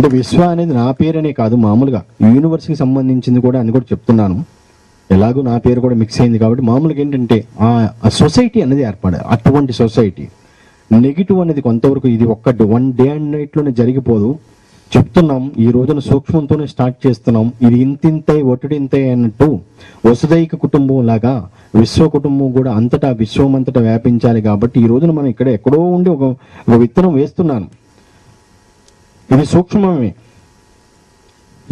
అంటే విశ్వ అనేది నా పేరనే కాదు మామూలుగా యూనివర్స్కి సంబంధించింది కూడా అని కూడా చెప్తున్నాను. ఎలాగో నా పేరు కూడా మిక్స్ అయింది కాబట్టి మామూలుగా ఏంటంటే ఆ సొసైటీ అనేది ఏర్పడాలి అటువంటి సొసైటీ. నెగిటివ్ అనేది కొంతవరకు ఇది ఒక్కటి వన్ డే అండ్ నైట్లోనే జరిగిపోదు. చెప్తున్నాం ఈ రోజున సూక్ష్మంతోనే స్టార్ట్ చేస్తున్నాం. ఇది ఇంతింతై ఒట్టుడింతై అన్నట్టు వసుదైక కుటుంబం లాగా విశ్వ కుటుంబం కూడా అంతటా విశ్వం అంతటా వ్యాపించాలి కాబట్టి ఈ రోజున మనం ఇక్కడ ఎక్కడో ఉండి ఒక విత్తనం వేస్తున్నాను. ఇది సూక్ష్మమే.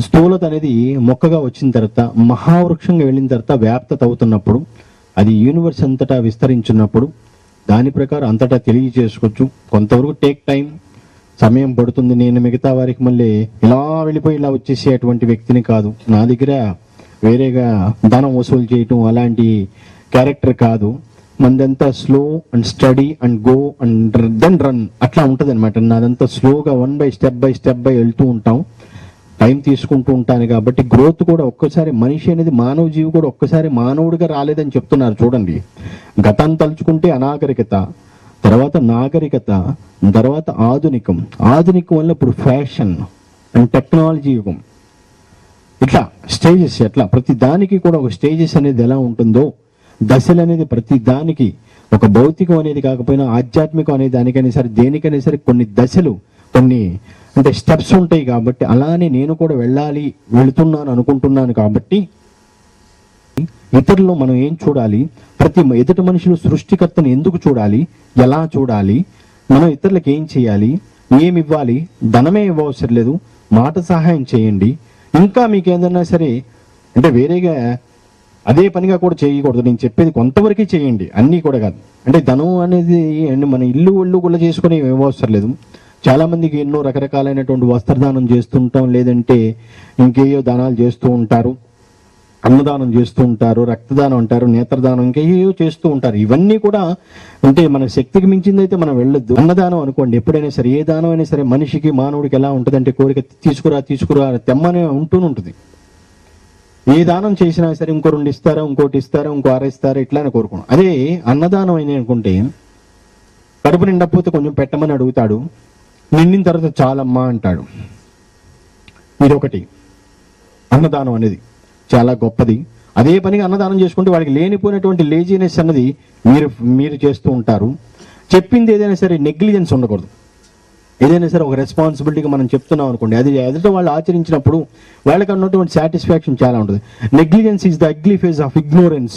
స్థూలత అనేది మొక్కగా వచ్చిన తర్వాత మహావృక్షంగా వెళ్ళిన తర్వాత వ్యాప్తత అవుతున్నప్పుడు అది యూనివర్స్ అంతటా విస్తరించున్నప్పుడు దాని ప్రకారం అంతటా తెలియజేసుకోవచ్చు. కొంతవరకు టేక్ టైం సమయం పడుతుంది. నేను మిగతా వారికి మళ్ళీ ఇలా వెళ్ళిపోయి ఇలా వచ్చేసేటువంటి వ్యక్తిని కాదు. నా దగ్గర వేరేగా ధనం వసూలు చేయటం అలాంటి క్యారెక్టర్ కాదు. మందంతా slow and study and go and then run అట్లా ఉంటుంది అనమాట నాదంతా స్లోగా one by step by step by వెళ్తూ ఉంటాం. టైం తీసుకుంటూ ఉంటాను కాబట్టి గ్రోత్ కూడా ఒక్కసారి మనిషి అనేది మానవ జీవి కూడా ఒక్కసారి మానవుడిగా రాలేదని చెప్తున్నారు చూడండి. గతం తలుచుకుంటే అనాగరికత తర్వాత నాగరికత తర్వాత ఆధునికం. ఆధునికం వల్ల ఇప్పుడు ఫ్యాషన్ అండ్ టెక్నాలజీ యుగం. ఇట్లా స్టేజెస్ ఎట్లా? ప్రతి దానికి కూడా ఒక స్టేజెస్ అనేది ఎలా ఉంటుందో దశలు అనేది ప్రతి దానికి ఒక భౌతికం అనేది కాకపోయినా ఆధ్యాత్మికం అనే దానికైనా సరే దేనికైనా సరే కొన్ని దశలు కొన్ని అంటే స్టెప్స్ ఉంటాయి కాబట్టి అలానే నేను కూడా వెళ్ళాలి వెళుతున్నాను అనుకుంటున్నాను కాబట్టి ఇతరులు మనం ఏం చూడాలి? ప్రతి ఎదుటి మనుషులు సృష్టికర్తను ఎందుకు చూడాలి? ఎలా చూడాలి? మనం ఇతరులకు ఏం చేయాలి? ఏమి ఇవ్వాలి? ధనమే ఇవ్వవసరం లేదు. మాట సహాయం చేయండి. ఇంకా మీకు ఏదైనా సరే అంటే వేరేగా అదే పనిగా కూడా చేయకూడదు. నేను చెప్పేది కొంతవరకే చేయండి. అన్నీ కూడా కాదు. అంటే ధనం అనేది అండ్ మన ఇల్లు ఒళ్ళు కూడా చేసుకుని అవసరం లేదు. చాలామందికి ఎన్నో రకరకాలైనటువంటి వస్త్రదానం చేస్తుంటాం. లేదంటే ఇంకేయో దానాలు చేస్తూ ఉంటారు. అన్నదానం చేస్తూ ఉంటారు. రక్తదానం అంటారు నేత్రదానం ఇంకేయో చేస్తూ ఉంటారు. ఇవన్నీ కూడా అంటే మన శక్తికి మించింది అయితే మనం వెళ్ళొద్దు. అన్నదానం అనుకోండి. ఎప్పుడైనా సరే ఏ దానం అయినా సరే మనిషికి మానవుడికి ఎలా ఉంటుందంటే కోరిక తీసుకురా తీసుకురా తెమ్మనే ఉంటూనే ఉంటుంది. ఏ దానం చేసినా సరే ఇంకో రెండు ఇస్తారా ఇంకోటి ఇస్తారా ఇంకో అర ఇస్తారా అని కోరుకున్నాం. అదే అన్నదానం అయినా అనుకుంటే కడుపు నిండకపోతే కొంచెం పెట్టమని అడుగుతాడు నిండిన తర్వాత చాలమ్మా అంటాడు. ఇదొకటి. అన్నదానం అనేది చాలా గొప్పది. అదే పనిగా అన్నదానం చేసుకుంటే వాడికి లేనిపోయినటువంటి లేజినెస్ అన్నది మీరు మీరు చేస్తూ ఉంటారు. చెప్పింది ఏదైనా సరే నెగ్లిజెన్స్ ఉండకూడదు. ఏదైనా సరే ఒక రెస్పాన్సిబిలిటీగా మనం చెప్తున్నాం అనుకోండి అది ఎదుట వాళ్ళు ఆచరించినప్పుడు వాళ్ళకి ఉన్నటువంటి సాటిస్ఫాక్షన్ చాలా ఉంటుంది. Negligence is the ugly phase of ignorance